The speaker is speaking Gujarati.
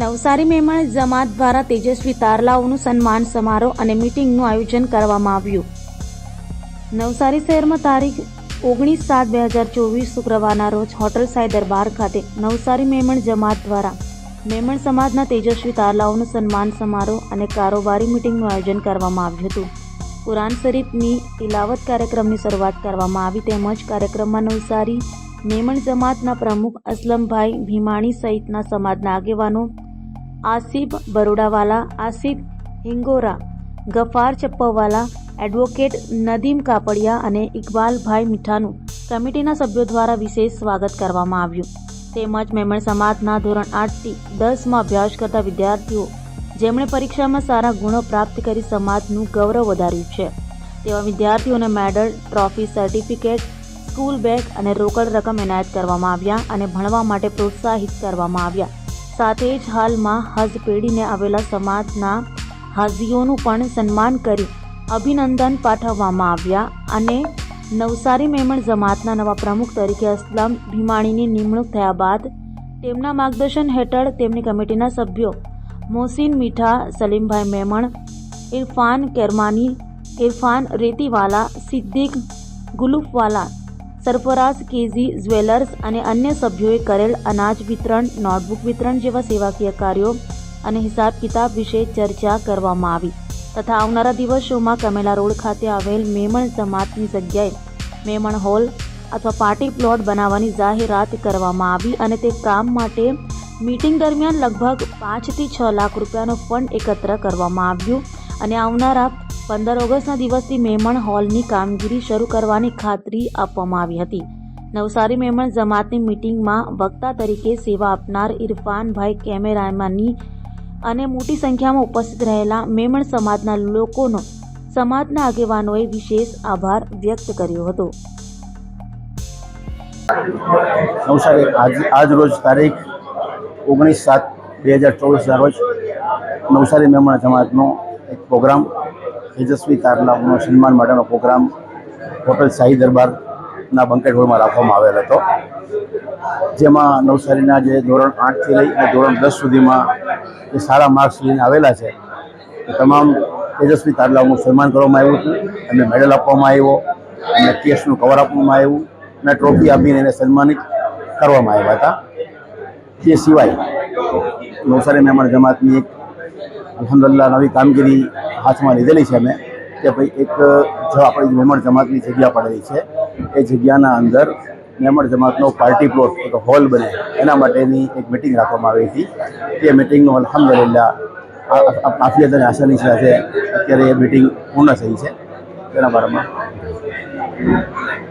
નવસારી મેમણ જમાત દ્વારા તેજસ્વી તારલાઓનું સન્માન સમારોહ અને મીટિંગનું આયોજન કરવામાં આવ્યું. નવસારી શહેરમાં તારીખ ઓગણીસ સાત બે હજાર ચોવીસ શુક્રવારના રોજ હોટલ સાઈ દરબાર ખાતે નવસારી મેમણ જમાત દ્વારા મેમણ સમાજના તેજસ્વી તારલાઓનું સન્માન સમારોહ અને કારોબારી મીટિંગનું આયોજન કરવામાં આવ્યું હતું. કુરાન શરીફની તિલાવત કાર્યક્રમની શરૂઆત કરવામાં આવી તેમજ કાર્યક્રમમાં નવસારી, મેમણ જમાતના પ્રમુખ અસલમભાઈ ભીમાણી સહિતના સમાજના આગેવાનો, આસિફ બરોડાવાલા, આસિફ હિંગોરા, ગફાર ચપ્પવાલા, એડવોકેટ નદીમ કાપડિયા અને ઇકબાલભાઈ મીઠાનું કમિટીના સભ્યો દ્વારા વિશેષ સ્વાગત કરવામાં આવ્યું. તેમજ મેમણ સમાજના ધોરણ આઠથી દસમાં અભ્યાસ કરતા વિદ્યાર્થીઓ જેમણે પરીક્ષામાં સારા ગુણો પ્રાપ્ત કરી સમાજનું ગૌરવ વધાર્યું છે. તેવા વિદ્યાર્થીઓને medal, trophy, certificate, school bag અને રોકડ રકમ એનાયત કરવામાં આવ્યા અને ભણવા માટે પ્રોત્સાહિત કરવામાં આવ્યા. સાથે જ હાલમાં હજ પેઢીને આવેલા સમાજના હાજીઓનું પણ સન્માન કરી અભિનંદન પાઠવવામાં આવ્યા અને નવસારી મેમણ જમાતના નવા પ્રમુખ તરીકે અસલમ ભીમાણીની નિમણૂક થયા બાદ તેમના માર્ગદર્શન હેઠળ તેમની કમિટીના સભ્યો મોહસિન મીઠા, સલીમભાઈ મેમણ, ઇરફાન કેરમાની, ઇરફાન રેતીવાલા, સિદ્દીક ગુલુફવાલા, સરફરાઝ કેઝી જ્વેલર્સ અને અન્ય સભ્યોએ કરેલ અનાજ વિતરણ, નોટબુક વિતરણ જેવા સેવાકીય કાર્યો અને હિસાબ કિતાબ વિશે ચર્ચા કરવામાં આવી. તથા આવનારા દિવસોમાં કમેલા રોડ ખાતે આવેલ મેમણ જમાતની જગ્યાએ મેમણ હોલ અથવા પાર્ટી પ્લોટ બનાવવાની જાહેરાત કરવામાં આવી અને તે કામ માટે મીટિંગ દરમિયાન લગભગ પાંચથી છ લાખ રૂપિયાનો ફંડ એકત્ર કરવામાં આવ્યું અને આવનારા પંદર ઓગસ્ટના દિવસથી મેમણ હોલની કામગીરી શરૂ કરવાની ખાતરી આપવામાં આવી હતી. નવસારી મેમણ જમાતની મીટિંગમાં વક્તા તરીકે સેવા આપનાર ઇરફાનભાઈ કેમેરામાની અને મોટી સંખ્યામાં ઉપસ્થિત રહેલા મેમણ સમાજના લોકોનો, સમાજના આગેવાનોએ વિશેષ આભાર વ્યક્ત કર્યો હતો. નવસારી આજ આજ રોજ તારીખ ઓગણીસ સાત બે હજાર ચોવીસના રોજ નવસારી મહેમાન જમાતનો એક પ્રોગ્રામ, તેજસ્વી તારલાઓનો સન્માન માટેનો પ્રોગ્રામ હોટલ શાહી દરબારના બંકેટ હોલમાં રાખવામાં આવેલ હતો. જેમાં નવસારીના જે ધોરણ આઠથી લઈ અને ધોરણ દસ સુધીમાં જે સારા માર્ક્સ લઈને આવેલા છે, એ તમામ તેજસ્વી તારલાઓનું સન્માન કરવામાં આવ્યું હતું. એમને મેડલ આપવામાં આવ્યો, એમને કેસનું કવર આપવામાં આવ્યું અને ટ્રોફી આપીને એને સન્માનિત કરવામાં આવ્યા હતા. તે સિવાય નવસારી મહેમાન જમાતની એક, અલહમદુલિલ્લાહ, નવી કામગીરી હાથમાં લીધેલી છે અમે કે ભાઈ એક, જો આપણી મહેમાન જમાતની જગ્યા પડેલી છે, એ જગ્યાના અંદર મહેમાન જમાતનો પાર્ટી પ્લોટ, એક હોલ બને, એના માટેની એક મિટિંગ રાખવામાં આવી હતી તે મિટિંગનું અલહમદુલિલ્લાહ આફિયત અને આસાની સાથે અત્યારે એ મિટિંગ પૂર્ણ થઈ છે. તેના બારામાં.